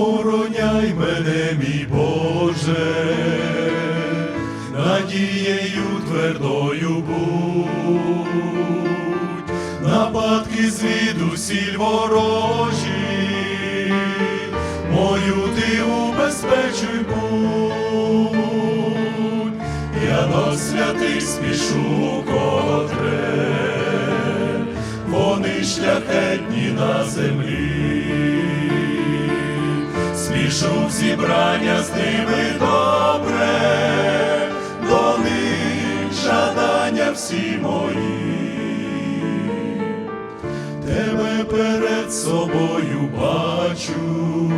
охороняй мене, мій Боже, надією твердою будь, нападки звідусіль ворожі, мою ти убезпечуй будь, я до святих спішу котре, вони шляхетні на землі, спішу в зібрання з ними добре, до них жадання всі мої, тебе перед собою бачу,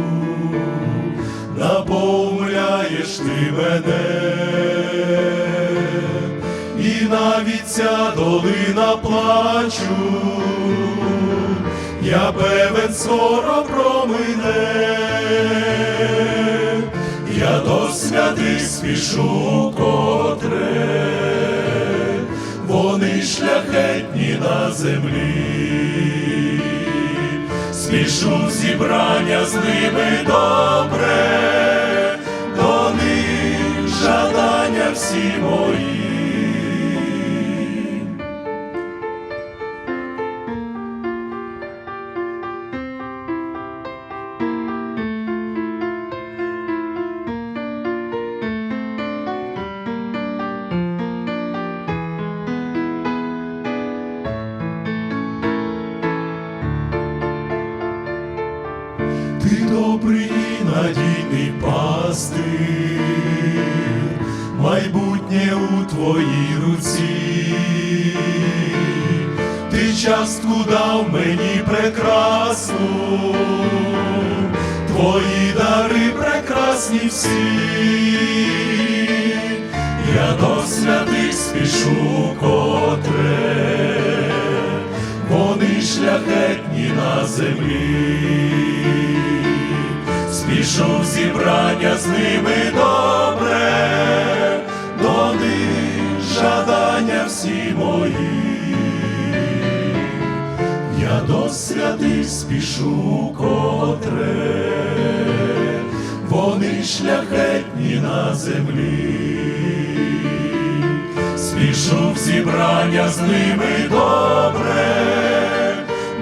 наповняєш ти мене, і навіть ця долина плачу, я певен скоро промине, святих спішу котре, вони шляхетні на землі, спішу зібрання з ними добре, до них жадання всі мої. Ти добрий і надійний пастир, майбутнє у твоїй руці, ти частку дав мені прекрасну, твої дари прекрасні всі, я до святих спішу котре вони шляхетні на землі, спішу зібрання з ними добре, до них жадання всі мої, я до святих спішу котре, вони шляхетні на землі. Спішу в зібрання з ними добре,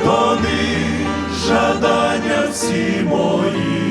до них жадання всі мої.